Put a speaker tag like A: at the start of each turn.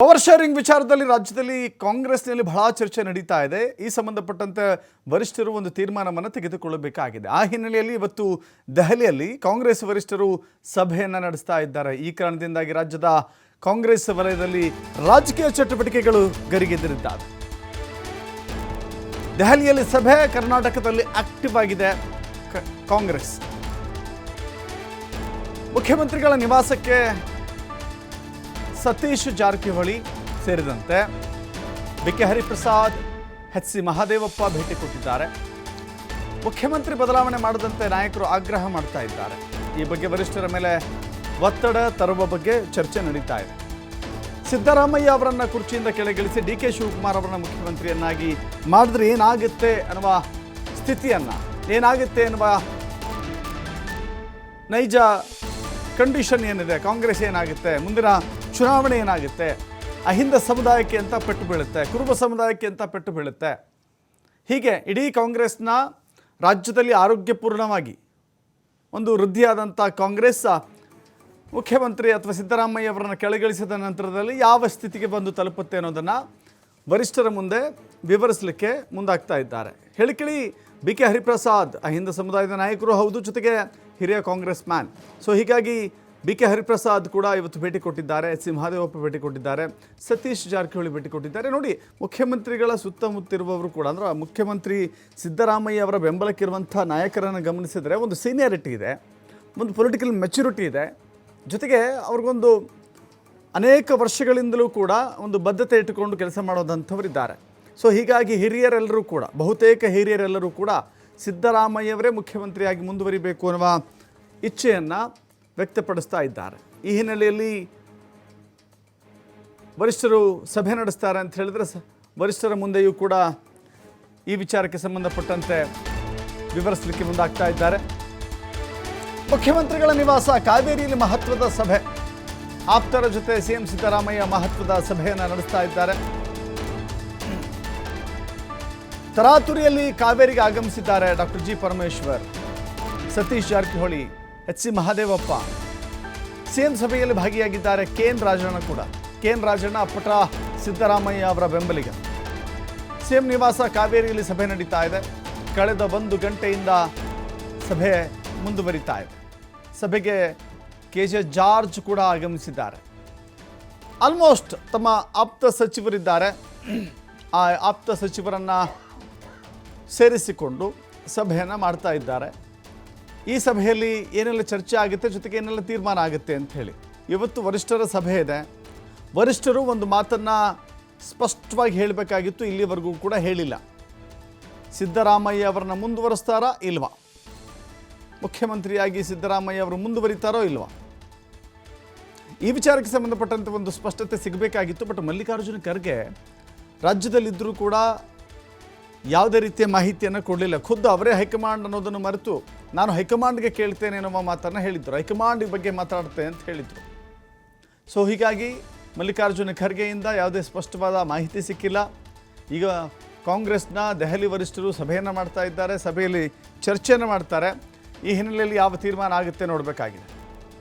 A: Power sharing ವಿಚಾರದಲ್ಲಿ ರಾಜ್ಯದಲ್ಲಿ ಕಾಂಗ್ರೆಸ್ನಲ್ಲಿ ಬಹಳ ಚರ್ಚೆ ನಡೀತಾ ಇದೆ. ಈ ಸಂಬಂಧಪಟ್ಟಂತೆ ವರಿಷ್ಠರು ಒಂದು ತೀರ್ಮಾನವನ್ನು ತೆಗೆದುಕೊಳ್ಳಬೇಕಾಗಿದೆ. ಆ ಹಿನ್ನೆಲೆಯಲ್ಲಿ ಇವತ್ತು ದೆಹಲಿಯಲ್ಲಿ ಕಾಂಗ್ರೆಸ್ ವರಿಷ್ಠರು ಸಭೆಯನ್ನು ನಡೆಸ್ತಾ ಇದ್ದಾರೆ. ಈ ಕಾರಣದಿಂದಾಗಿ ರಾಜ್ಯದ ಕಾಂಗ್ರೆಸ್ ವಲಯದಲ್ಲಿ ರಾಜಕೀಯ ಚಟುವಟಿಕೆಗಳು ಗರಿಗೆದರಿದ್ದಾವೆ ದೆಹಲಿಯಲ್ಲಿ ಸಭೆ ಕರ್ನಾಟಕದಲ್ಲಿ ಆಕ್ಟಿವ್ ಆಗಿದೆ ಕಾಂಗ್ರೆಸ್. ಮುಖ್ಯಮಂತ್ರಿಗಳ ನಿವಾಸಕ್ಕೆ ಸತೀಶ್ ಜಾರಕಿಹೊಳಿ ಸೇರಿದಂತೆ B K Hariprasad H C Mahadevappa ಭೇಟಿ ಕೊಟ್ಟಿದ್ದಾರೆ. ಮುಖ್ಯಮಂತ್ರಿ ಬದಲಾವಣೆ ಮಾಡದಂತೆ ನಾಯಕರು ಆಗ್ರಹ ಮಾಡ್ತಾ ಇದ್ದಾರೆ. ಈ ಬಗ್ಗೆ ವರಿಷ್ಠರ ಮೇಲೆ ಒತ್ತಡ ತರುವ ಬಗ್ಗೆ ಚರ್ಚೆ ನಡೀತಾ ಇದೆ. ಸಿದ್ದರಾಮಯ್ಯ ಅವರನ್ನ ಕುರ್ಚಿಯಿಂದ ಕೆಳಗಿಳಿಸಿ ಡಿ ಕೆ ಶಿವಕುಮಾರ್ ಅವರನ್ನ ಮುಖ್ಯಮಂತ್ರಿಯನ್ನಾಗಿ ಮಾಡಿದ್ರೆ ಏನಾಗುತ್ತೆ ಅನ್ನುವ ಸ್ಥಿತಿಯನ್ನ, ಏನಾಗುತ್ತೆ ಎನ್ನುವ ನೈಜ ಕಂಡೀಷನ್ ಏನಿದೆ, ಕಾಂಗ್ರೆಸ್ ಏನಾಗುತ್ತೆ, ಮುಂದಿನ ಚುನಾವಣೆ ಏನಾಗುತ್ತೆ? ಅಹಿಂದ ಸಮುದಾಯಕ್ಕೆ ಅಂತ ಪೆಟ್ಟು ಬೀಳುತ್ತೆ? ಕುರುಬ ಸಮುದಾಯಕ್ಕೆ ಅಂತ ಪೆಟ್ಟು ಬೀಳುತ್ತೆ? ಹೀಗೆ ಇಡೀ ಕಾಂಗ್ರೆಸ್ನ ರಾಜ್ಯದಲ್ಲಿ ಆರೋಗ್ಯಪೂರ್ಣವಾಗಿ ಒಂದು ವೃದ್ಧಿಯಾದಂಥ ಕಾಂಗ್ರೆಸ್, ಮುಖ್ಯಮಂತ್ರಿ ಅಥವಾ ಸಿದ್ದರಾಮಯ್ಯ ಅವರನ್ನು ಕೆಳಗಿಳಿಸಿದ ನಂತರದಲ್ಲಿ ಯಾವ ಸ್ಥಿತಿಗೆ ಬಂದು ತಲುಪುತ್ತೆ ಅನ್ನೋದನ್ನು ವರಿಷ್ಠರ ಮುಂದೆ ವಿವರಿಸಲಿಕ್ಕೆ ಮುಂದಾಗ್ತಾ ಇದ್ದಾರೆ. ಹೇಳಿಕಳಿ ಬಿ ಕೆ ಹರಿಪ್ರಸಾದ್, ಅಹಿಂದ ಸಮುದಾಯದ ನಾಯಕರು ಹೌದು, ಜೊತೆಗೆ ಹಿರಿಯ ಕಾಂಗ್ರೆಸ್ ಮ್ಯಾನ್. ಸೊ ಹೀಗಾಗಿ ಬಿ ಕೆ ಹರಿಪ್ರಸಾದ್ ಕೂಡ ಇವತ್ತು ಭೇಟಿ ಕೊಟ್ಟಿದ್ದಾರೆ ಎಚ್ ಸಿ ಭೇಟಿ ಕೊಟ್ಟಿದ್ದಾರೆ, ಸತೀಶ್ ಜಾರಕಿಹೊಳಿ ಭೇಟಿ ಕೊಟ್ಟಿದ್ದಾರೆ. ನೋಡಿ, ಮುಖ್ಯಮಂತ್ರಿಗಳ ಸುತ್ತಮುತ್ತಿರುವವರು ಕೂಡ, ಅಂದ್ರೆ ಮುಖ್ಯಮಂತ್ರಿ ಸಿದ್ದರಾಮಯ್ಯ ಅವರ ಬೆಂಬಲಕ್ಕಿರುವಂಥ ನಾಯಕರನ್ನು ಗಮನಿಸಿದರೆ ಒಂದು ಸೀನಿಯಾರಿಟಿ ಇದೆ, ಒಂದು ಪೊಲಿಟಿಕಲ್ ಮೆಚುರಿಟಿ ಇದೆ. ಜೊತೆಗೆ ಅವ್ರಿಗೊಂದು ಅನೇಕ ವರ್ಷಗಳಿಂದಲೂ ಕೂಡ ಒಂದು ಬದ್ಧತೆ ಇಟ್ಟುಕೊಂಡು ಕೆಲಸ ಮಾಡೋದಂಥವರಿದ್ದಾರೆ. ಸೊ, ಹೀಗಾಗಿ ಹಿರಿಯರೆಲ್ಲರೂ ಕೂಡ, ಬಹುತೇಕ ಹಿರಿಯರೆಲ್ಲರೂ ಕೂಡ ಸಿದ್ದರಾಮಯ್ಯವರೇ ಮುಖ್ಯಮಂತ್ರಿಯಾಗಿ ಮುಂದುವರಿಬೇಕು ಅನ್ನುವ ಇಚ್ಛೆಯನ್ನು ವ್ಯಕ್ತಪಡಿಸ್ತಾ ಇದ್ದಾರೆ. ಈ ಹಿನ್ನೆಲೆಯಲ್ಲಿ ವರಿಷ್ಠರು ಸಭೆ ನಡೆಸ್ತಾರೆ ಅಂತ ಹೇಳಿದ್ರೆ ವರಿಷ್ಠರ ಮುಂದೆಯೂ ಕೂಡ ಈ ವಿಚಾರಕ್ಕೆ ಸಂಬಂಧಪಟ್ಟಂತೆ ವಿವರಿಸಲಿಕ್ಕೆ ಮುಂದಾಗ್ತಾ ಇದ್ದಾರೆ. ಮುಖ್ಯಮಂತ್ರಿಗಳ ನಿವಾಸ ಕಾವೇರಿಯಲ್ಲಿ ಮಹತ್ವದ ಸಭೆ. ಆಪ್ತರ ಜೊತೆ ಸಿಎಂ ಸಿದ್ದರಾಮಯ್ಯ ಮಹತ್ವದ ಸಭೆಯನ್ನು ನಡೆಸ್ತಾ ಇದ್ದಾರೆ. ತರಾತುರಿಯಲ್ಲಿ ಕಾವೇರಿಗೆ ಆಗಮಿಸಿದ್ದಾರೆ doctor G Parameshwar. Satish Jarkiholi H C Mahadevappa. CM ಸಭೆಯಲ್ಲಿ ಭಾಗಿಯಾಗಿದ್ದಾರೆ ಕೆ ಎನ್ ರಾಜಣ್ಣ ಕೂಡ. ಕೆ ಎನ್ ರಾಜಣ್ಣ ಅಪ್ಪಟ ಸಿದ್ದರಾಮಯ್ಯ ಅವರ ಬೆಂಬಲಿಗ. ಸಿಎಂ ನಿವಾಸ ಕಾವೇರಿಯಲ್ಲಿ ಸಭೆ ನಡೀತಾ ಇದೆ. ಕಳೆದ ಒಂದು ಗಂಟೆಯಿಂದ ಸಭೆ ಮುಂದುವರಿತಾ ಇದೆ. ಸಭೆಗೆ ಕೆ ಜೆ ಜಾರ್ಜ್ ಕೂಡ ಆಗಮಿಸಿದ್ದಾರೆ. ಆಲ್ಮೋಸ್ಟ್ ತಮ್ಮ ಆಪ್ತ ಸಚಿವರಿದ್ದಾರೆ. ಆ ಆಪ್ತ ಸಚಿವರನ್ನು ಸೇರಿಸಿಕೊಂಡು ಸಭೆಯನ್ನು ಮಾಡ್ತಾ ಇದ್ದಾರೆ. ಈ ಸಭೆಯಲ್ಲಿ ಏನೆಲ್ಲ ಚರ್ಚೆ ಆಗುತ್ತೆ, ಜೊತೆಗೆ ಏನೆಲ್ಲ ತೀರ್ಮಾನ ಆಗುತ್ತೆ ಅಂತ ಹೇಳಿ. ಇವತ್ತು ವರಿಷ್ಠರ ಸಭೆ ಇದೆ. ವರಿಷ್ಠರು ಒಂದು ಮಾತನ್ನು ಸ್ಪಷ್ಟವಾಗಿ ಹೇಳಬೇಕಾಗಿತ್ತು, ಇಲ್ಲಿವರೆಗೂ ಕೂಡ ಹೇಳಿಲ್ಲ. ಸಿದ್ದರಾಮಯ್ಯ ಅವರನ್ನ ಮುಂದುವರಿಸ್ತಾರಾ ಇಲ್ವಾ? ಮುಖ್ಯಮಂತ್ರಿಯಾಗಿ ಸಿದ್ದರಾಮಯ್ಯ ಅವರು ಮುಂದುವರಿತಾರೋ ಇಲ್ವಾ? ಈ ವಿಚಾರಕ್ಕೆ ಸಂಬಂಧಪಟ್ಟಂತೆ ಒಂದು ಸ್ಪಷ್ಟತೆ ಸಿಗಬೇಕಾಗಿತ್ತು, ಬಟ್ ಮಲ್ಲಿಕಾರ್ಜುನ ಖರ್ಗೆ ರಾಜ್ಯದಲ್ಲಿದ್ದರೂ ಕೂಡ ಯಾವುದೇ ರೀತಿಯ ಮಾಹಿತಿಯನ್ನು ಕೊಡಲಿಲ್ಲ. ಖುದ್ದು ಅವರೇ ಹೈಕಮಾಂಡ್ ಅನ್ನೋದನ್ನು ಮರೆತು ನಾನು ಹೈಕಮಾಂಡ್ಗೆ ಕೇಳ್ತೇನೆ ಅನ್ನುವ ಮಾತನ್ನು ಹೇಳಿದ್ರು. ಹೈಕಮಾಂಡ್ ಬಗ್ಗೆ ಮಾತಾಡ್ತೆ ಅಂತ ಹೇಳಿದರು. ಸೊ ಹೀಗಾಗಿ ಮಲ್ಲಿಕಾರ್ಜುನ ಖರ್ಗೆಯಿಂದ ಯಾವುದೇ ಸ್ಪಷ್ಟವಾದ ಮಾಹಿತಿ ಸಿಕ್ಕಿಲ್ಲ. ಈಗ ಕಾಂಗ್ರೆಸ್ನ ದೆಹಲಿ ವರಿಷ್ಠರು ಸಭೆಯನ್ನು ಮಾಡ್ತಾ ಇದ್ದಾರೆ. ಸಭೆಯಲ್ಲಿ ಚರ್ಚೆಯನ್ನು ಮಾಡ್ತಾರೆ. ಈ ಹಿನ್ನೆಲೆಯಲ್ಲಿ ಯಾವ ತೀರ್ಮಾನ ಆಗುತ್ತೆ ನೋಡಬೇಕಾಗಿದೆ.